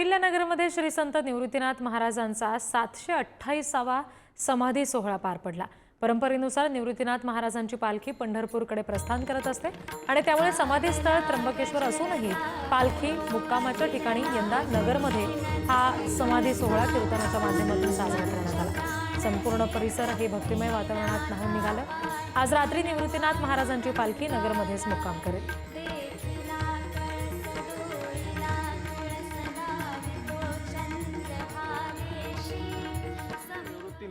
अहिल्यानगरमध्ये श्री संत निवृत्तीनाथ महाराजांचा सातशे अठ्ठावीसावा समाधी सोहळा पार पडला. परंपरेनुसार निवृत्तीनाथ महाराजांची पालखी पंढरपूरकडे प्रस्थान करत असते आणि त्यामुळे समाधीस्थळ त्र्यंबकेश्वर असूनही पालखी मुक्कामाच्या ठिकाणी यंदा नगरमध्ये हा समाधी सोहळा कीर्तनाच्या माध्यमातून साजरा करण्यात आला. संपूर्ण परिसर हे भक्तिमय वातावरणात न्हाऊन निघालं. आज रात्री निवृत्तीनाथ महाराजांची पालखी नगरमध्येच मुक्काम करेल.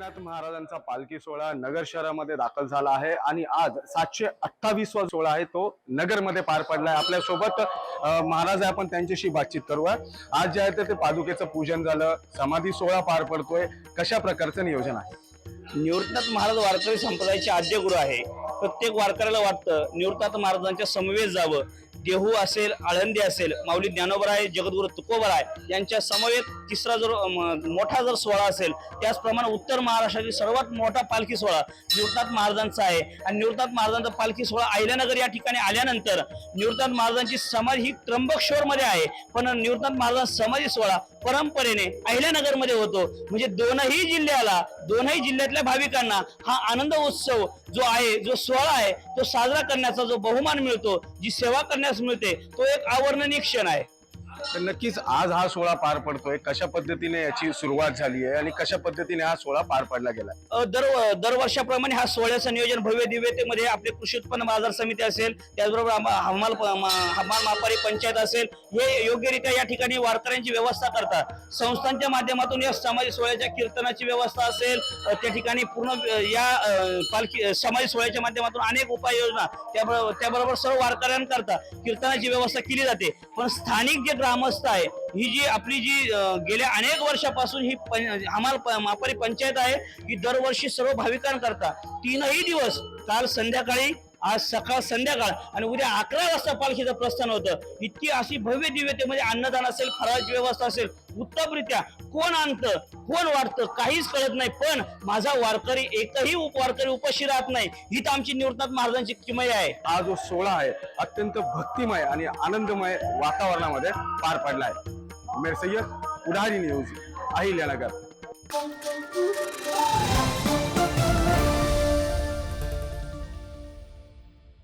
निवृत्तीनाथ महाराजांचा पालखी सोहळा नगर शहरामध्ये दाखल झाला आहे आणि आज सातशे अठ्ठावीसवा सोहळा आहे तो नगरमध्ये पार पडलाय आपल्यासोबत महाराज आहे आपण त्यांच्याशी बातचीत करूया. आज जे आहे ते- ते पादुकेचं पूजन झालं समाधी सोहळा पार पडतोय. कशा प्रकारचं नियोजन आहे? निवृत्तनाथ महाराज वारकरी संप्रदायाचे आद्यगुरु आहे. प्रत्येक वारकऱ्याला वाटतं निवृत्तनाथ महाराजांच्या समवेत जावं. देहू असेल आळंदी असेल माऊली ज्ञानोबराय जगद्गुरु तुकोबर आहे यांच्या समवेत तिसरा जर मोठा जर सोहळा असेल त्याचप्रमाणे उत्तर महाराष्ट्रातील सर्वात मोठा पालखी सोहळा निवृत्तनाथ महाराजांचा आहे. आणि निवृत्तनाथ महाराजांचा पालखी सोहळा अहिल्यानगर या ठिकाणी आल्यानंतर निवृत्तनाथ महाराजांची समाधी ही त्र्यंबकेश्वरमध्ये आहे. पण निवृत्तनाथ महाराजांचा समाधी सोहळा परंपरेने अहिल्यानगरमध्ये होतो. म्हणजे दोनही जिल्ह्याला दोनही जिल्ह्यातल्या भाविकांना हा आनंद उत्सव जो आहे जो सोहळा आहे तो साजरा करण्याचा जो बहुमान मिळतो जी सेवा करण्या पाहण्यास मिळते तो एक आवर्णनीय क्षण आहे. तर नक्कीच आज हा सोहळा पार पडतोय. कशा पद्धतीने याची सुरुवात झाली आहे आणि कशा पद्धतीने हा सोहळा पार पडला गेला? अ, दर दरवर्षाप्रमाणे हा सोहळ्याचं नियोजन भव्य दिव्यतेमध्ये आपले कृषी उत्पन्न बाजार समिती असेल त्याचबरोबर आम- हमाल प- मा- हमाल मापारी पंचायत असेल हे योग्यरित्या या ठिकाणी वारकऱ्यांची व्यवस्था करतात. संस्थांच्या माध्यमातून या समाज सोहळ्याच्या कीर्तनाची व्यवस्था असेल अ, त्या ठिकाणी पूर्ण अ, या अ, पालखी समाज सोहळ्याच्या माध्यमातून अनेक उपाययोजना त्याबरोबर त्याबरोबर सर्व वारकऱ्यांकरता कीर्तनाची व्यवस्था केली जाते. पण स्थानिक जे ग्रामस्थ आहे. ही जी आपली जी गेल्या अनेक वर्षापासून ही आम्हाला मापारी पंचायत आहे ही दरवर्षी सर्व भाविकांकरता तीनही दिवस काल संध्याकाळी आज सकाळ संध्याकाळ आणि उद्या अकरा वाजता पालखीचं प्रस्थान होतं. इतकी अशी भव्य दिव्यतेमध्ये अन्नदान असेल फराळाची व्यवस्था असेल उत्तमरित्या कोण आणतं? कोण वाटतं काहीच कळत नाही. पण माझा वारकरी एकही उप वारकरी उपाशी राहत नाही. ही तर आमची निवृत्तनाथ महाराजांची किमया आहे. हा जो सोहळा आहे अत्यंत भक्तिमय आणि आनंदमय वातावरणामध्ये पार पडलाय मेर सय्यद उडारी न्यूज अहिल्यानगर.